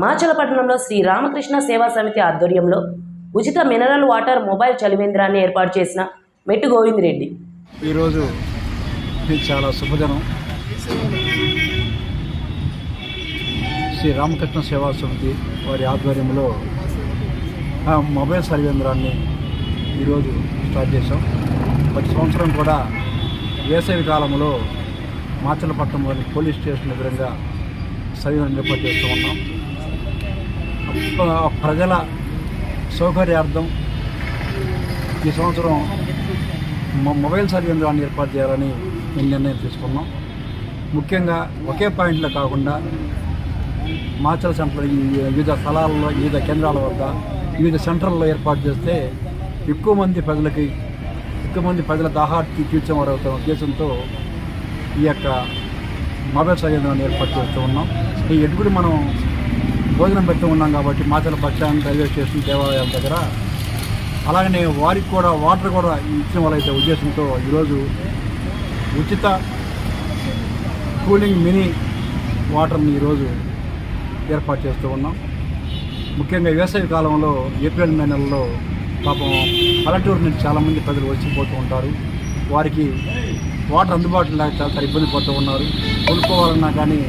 మాచలపట్నంలో శ్రీ రామకృష్ణ సేవా సమితి ఆధ్వర్యంలో ఉచిత మినరల్ వాటర్ మొబైల్ చలివేంద్రాన్ని ఏర్పాటు చేసిన మెట్టు గోవింద్ రెడ్డి. ఈరోజు చాలా శుభదినం. శ్రీ రామకృష్ణ సేవా సమితి వారి ఆధ్వర్యంలో మొబైల్ సర్వేంద్రాన్ని ఈరోజు స్టార్ట్ చేశాం. ప్రతి సంవత్సరం కూడా వేసవి కాలంలో మాచలపట్నంలోని పోలీస్ స్టేషన్ ఎదురుగా సర్వేను ఏర్పాటు చేస్తూ ఉన్నాం ప్రజల సౌకర్యార్థం ఈ సంవత్సరం మొబైల్ సర్వేంద్రాన్ని ఏర్పాటు చేయాలని మేము నిర్ణయం తీసుకున్నాం. ముఖ్యంగా ఒకే పాయింట్లో కాకుండా మాచల సెంటర్ వివిధ స్థలాల్లో వివిధ కేంద్రాల వద్ద వివిధ సెంటర్లలో ఏర్పాటు చేస్తే ఎక్కువ మంది ప్రజలకి ఎక్కువ మంది ప్రజల దాహార్తి తీర్చేవారవుతున్న ఉద్దేశంతో ఈ యొక్క మొబైల్ సర్వేంద్రాన్ని ఏర్పాటు చేస్తూ ఉన్నాం. ఈ ఎటుకుడు మనం భోజనం పెడుతూ ఉన్నాం కాబట్టి మాచల పక్షాన్ని రైల్వే స్టేషన్ దేవాలయాల దగ్గర. అలాగనే వారికి కూడా వాటర్ కూడా ఇచ్చిన వాళ్ళైతే ఉద్దేశంతో ఈరోజు ఉచిత కూలింగ్ మినీ వాటర్ని ఈరోజు ఏర్పాటు చేస్తూ ఉన్నాం. ముఖ్యంగా వేసవి కాలంలో ఏప్రిల్ మే నెలలో పాపం పల్లెటూరు నుంచి చాలామంది ప్రజలు వచ్చిపోతూ ఉంటారు. వారికి వాటర్ అందుబాటులో లేక చాలా ఇబ్బంది పడుతూ ఉన్నారు. కొనుక్కోవాలన్నా కానీ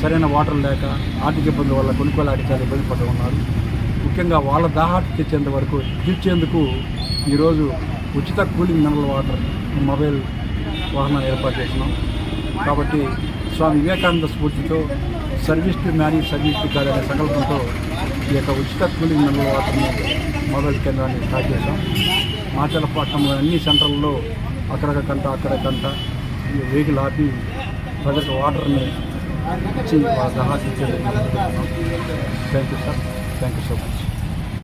సరైన వాటర్ లేక ఆర్థిక ఇబ్బందుల వల్ల కొనుక్కోలేక చాలా ఇబ్బంది పడుతూ ఉన్నారు. ముఖ్యంగా వాళ్ళ దాహాటి తెచ్చేంత వరకు తీర్చేందుకు ఈరోజు ఉచిత కూలింగ్ మినరల్ వాటర్ మొబైల్ వాహనాలు ఏర్పాటు చేసినాం కాబట్టి స్వామి వివేకానంద స్ఫూర్తితో service to many service to కాదు అనే సంకల్పంతో ఈ యొక్క ఉచిత కూలింగ్ మినరల్ వాటర్ని మొబైల్ కేంద్రాన్ని స్టార్ట్ చేశాం. మాచలపట్నంలో అన్ని సెంటర్లలో అక్కడకంట కంట అక్కడ కంట. ఈ వెహికల్ ఆపి ప్రజలకు వాటర్ని ఇచ్చి వాళ్ళ ఇచ్చేది thank you sir thank you so much